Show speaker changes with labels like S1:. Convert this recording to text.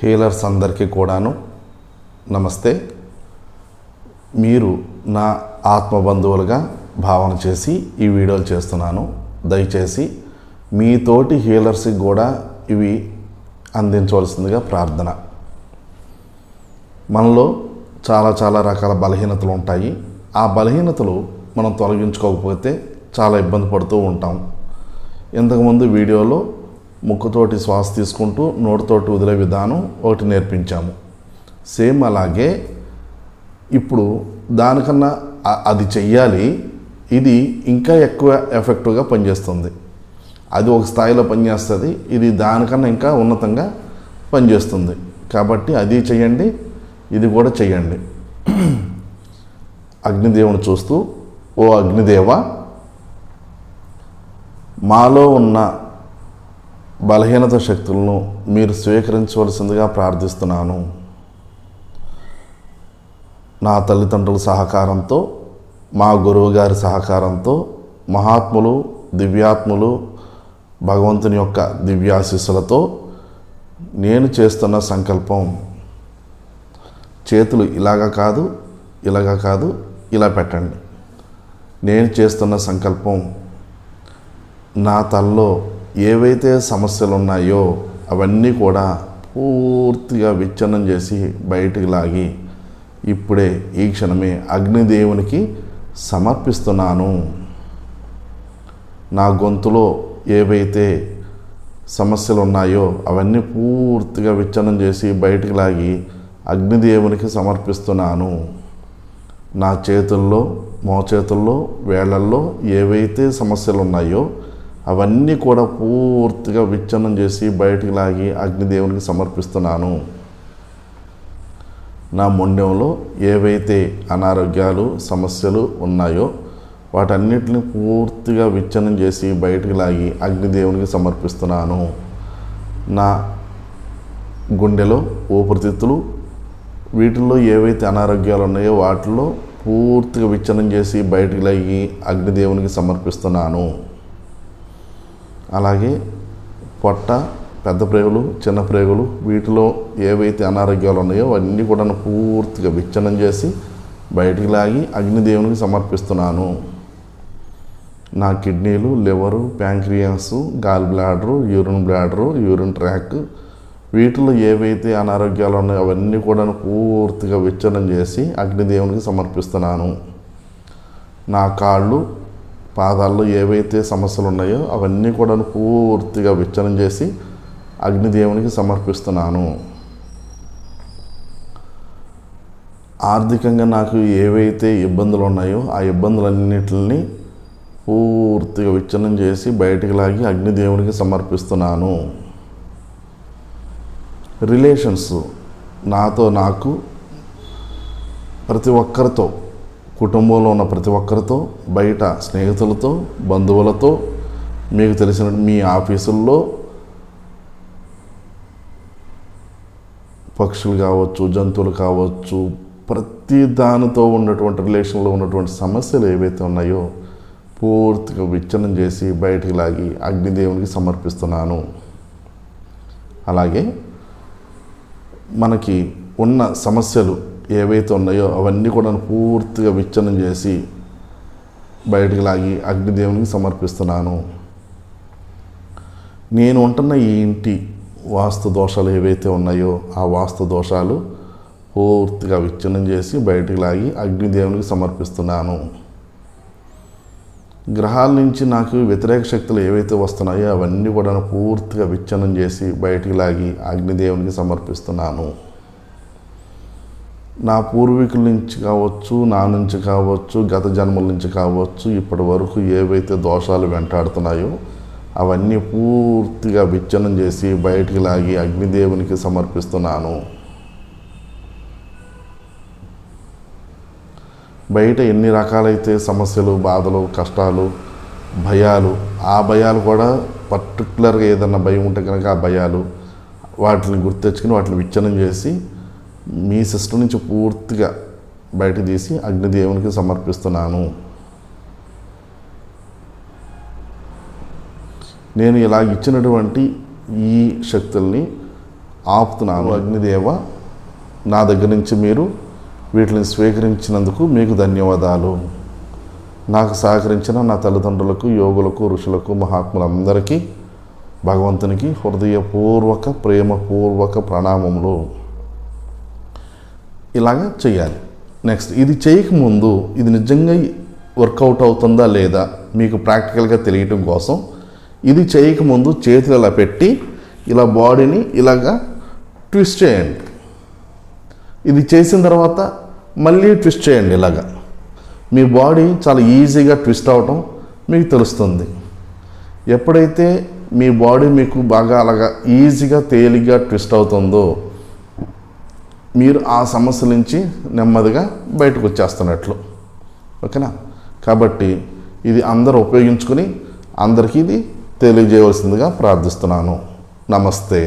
S1: Healers అందరికీ కూడాను నమస్తే. మీరు నా ఆత్మ బంధువులుగా భావన చేసి ఈ వీడియోలు చేస్తున్నాను. దయచేసి మీతోటి హీలర్స్కి కూడా ఇవి అందించవలసిందిగా ప్రార్థన. మనలో చాలా చాలా రకాల బలహీనతలు ఉంటాయి. ఆ బలహీనతలు మనం తొలగించుకోకపోతే చాలా ఇబ్బంది పడుతూ ఉంటాం. ఇంతకుముందు వీడియోలో ముక్కుతోటి శ్వాస తీసుకుంటూ నోటితోటి వదిలే విధానం ఒకటి నేర్పించాము. సేమ్ అలాగే ఇప్పుడు దానికన్నా అది చెయ్యాలి ఇది ఇంకా ఎక్కువ ఎఫెక్టివ్గా పనిచేస్తుంది. అది ఒక స్థాయిలో పనిచేస్తుంది ఇది దానికన్నా ఇంకా ఉన్నతంగా పనిచేస్తుంది. కాబట్టి అది చేయండి ఇది కూడా చేయండి అగ్నిదేవుని చూస్తూ ఓ అగ్నిదేవ మాలో ఉన్న బలహీనత శక్తులను మీరు స్వీకరించవలసిందిగా ప్రార్థిస్తున్నాను. నా తల్లిదండ్రుల సహకారంతో మా గురువు గారి సహకారంతో మహాత్ములు దివ్యాత్ములు భగవంతుని యొక్క దివ్యాశీస్సులతో నేను చేస్తున్న సంకల్పం చేతులు ఇలాగ కాదు ఇలాగ కాదు ఇలా పెట్టండి. నేను చేస్తున్న సంకల్పం నా తల్లో ఏవైతే సమస్యలు ఉన్నాయో అవన్నీ కూడా పూర్తిగా విచ్ఛిన్నం చేసి బయటికి లాగి ఇప్పుడే ఈ క్షణమే అగ్నిదేవునికి సమర్పిస్తున్నాను. నా గొంతులో ఏవైతే సమస్యలు ఉన్నాయో అవన్నీ పూర్తిగా విచ్ఛిన్నం చేసి బయటికి లాగి అగ్నిదేవునికి సమర్పిస్తున్నాను. నా చేతుల్లో మోచేతుల్లో వేళ్ళల్లో ఏవైతే సమస్యలు ఉన్నాయో అవన్నీ కూడా పూర్తిగా విచ్ఛిన్నం చేసి బయటికి లాగి అగ్నిదేవునికి సమర్పిస్తున్నాను. నా మొండెంలో ఏవైతే అనారోగ్యాలు సమస్యలు ఉన్నాయో వాటన్నిటిని పూర్తిగా విచ్ఛిన్నం చేసి బయటికి లాగి అగ్నిదేవునికి సమర్పిస్తున్నాను. నా గుండెలో ఊపిరితిత్తులు వీటిల్లో ఏవైతే అనారోగ్యాలు ఉన్నాయో వాటిల్లో పూర్తిగా విచ్ఛిన్నం చేసి బయటికి లాగి అగ్నిదేవునికి సమర్పిస్తున్నాను. అలాగే పొట్ట పెద్ద ప్రేగులు చిన్న ప్రేగులు వీటిలో ఏవైతే అనారోగ్యాలు ఉన్నాయో అవన్నీ కూడా పూర్తిగా విచ్ఛిన్నం చేసి బయటికి లాగి అగ్నిదేవునికి సమర్పిస్తున్నాను. నా కిడ్నీలు liver pancreas gall bladder urine bladder urine tract వీటిలో ఏవైతే అనారోగ్యాలు ఉన్నాయో అవన్నీ కూడా పూర్తిగా విచ్ఛిన్నం చేసి అగ్నిదేవునికి సమర్పిస్తున్నాను. నా కాళ్ళు పాదాల్లో ఏవైతే సమస్యలు ఉన్నాయో అవన్నీ కూడా పూర్తిగా విచ్చనం చేసి అగ్నిదేవునికి సమర్పిస్తున్నాను. ఆర్థికంగా నాకు ఏవైతే ఇబ్బందులు ఉన్నాయో ఆ ఇబ్బందులన్నిటిని పూర్తిగా విచ్ఛిన్నం చేసి బయటికి లాగి అగ్నిదేవునికి సమర్పిస్తున్నాను. రిలేషన్స్ నాతో నాకు ప్రతి ఒక్కరితో కుటుంబంలో ఉన్న ప్రతి ఒక్కరితో బయట స్నేహితులతో బంధువులతో మీకు తెలిసిన మీ ఆఫీసుల్లో పక్షులు కావచ్చు జంతువులు కావచ్చు ప్రతి దానితో ఉన్నటువంటి రిలేషన్లో ఉన్నటువంటి సమస్యలు ఏవైతే ఉన్నాయో పూర్తిగా విచ్ఛిన్నం చేసి బయటికి లాగి అగ్నిదేవునికి సమర్పిస్తున్నాను. అలాగే మనకి ఉన్న సమస్యలు ఏవైతే ఉన్నాయో అవన్నీ కూడా పూర్తిగా విచ్ఛిన్నం చేసి బయటికి లాగి అగ్నిదేవునికి సమర్పిస్తున్నాను. నేను ఉంటున్న ఈ ఇంటి వాస్తు దోషాలు ఏవైతే ఉన్నాయో ఆ వాస్తు దోషాలు పూర్తిగా విచ్ఛిన్నం చేసి బయటికి లాగి అగ్నిదేవునికి సమర్పిస్తున్నాను. గ్రహాల నుంచి నాకు వ్యతిరేక శక్తులు ఏవైతే వస్తున్నాయో అవన్నీ కూడా పూర్తిగా విచ్ఛిన్నం చేసి బయటికి లాగి అగ్నిదేవునికి సమర్పిస్తున్నాను. నా పూర్వీకుల నుంచి కావచ్చు నా నుంచి కావచ్చు గత జన్మల నుంచి కావచ్చు ఇప్పటి వరకు ఏవైతే దోషాలు వెంటాడుతున్నాయో అవన్నీ పూర్తిగా విచ్ఛనం చేసి బయటికి లాగి అగ్నిదేవునికి సమర్పిస్తున్నాను. బయట ఎన్ని రకాలైతే సమస్యలు బాధలు కష్టాలు భయాలు ఆ భయాలు కూడా పర్టికులర్గా ఏదన్నా భయం ఉంటే కనుక ఆ భయాలు వాటిని గుర్తెచ్చుకుని వాటిని విచ్ఛనం చేసి మీ సిస్టమ్ నుంచి పూర్తిగా బయట తీసి అగ్నిదేవునికి సమర్పిస్తున్నాను. నేను ఇలా ఇచ్చినటువంటి ఈ శక్తుల్ని ఆపుతున్నాను. అగ్నిదేవ నా దగ్గర నుంచి మీరు వీటిని స్వీకరించినందుకు మీకు ధన్యవాదాలు. నాకు సహకరించిన నా తల్లిదండ్రులకు యోగులకు ఋషులకు మహాత్ములందరికీ భగవంతునికి హృదయపూర్వక ప్రేమపూర్వక ప్రణామములు. ఇలాగ చేయాలి నెక్స్ట్ ఇది చేయకముందు ఇది నిజంగా వర్కౌట్ అవుతుందా లేదా మీకు ప్రాక్టికల్గా తెలియటం కోసం ఇది చేయకముందు చేతులు ఇలా పెట్టి ఇలా బాడీని ఇలాగా ట్విస్ట్ చేయండి. ఇది చేసిన తర్వాత మళ్ళీ ట్విస్ట్ చేయండి ఇలాగా. మీ బాడీ చాలా ఈజీగా ట్విస్ట్ అవటం మీకు తెలుస్తుంది. ఎప్పుడైతే మీ బాడీ మీకు బాగా అలాగా ఈజీగా తేలిగ్గా ట్విస్ట్ అవుతుందో మీరు ఆ సమస్య నుంచి నెమ్మదిగా బయటకు వచ్చేస్తున్నట్లు ఓకేనా? కాబట్టి ఇది అందరూ ఉపయోగించుకొని అందరికీ ఇది తెలియజేయవలసిందిగా ప్రార్థిస్తున్నాను. నమస్తే.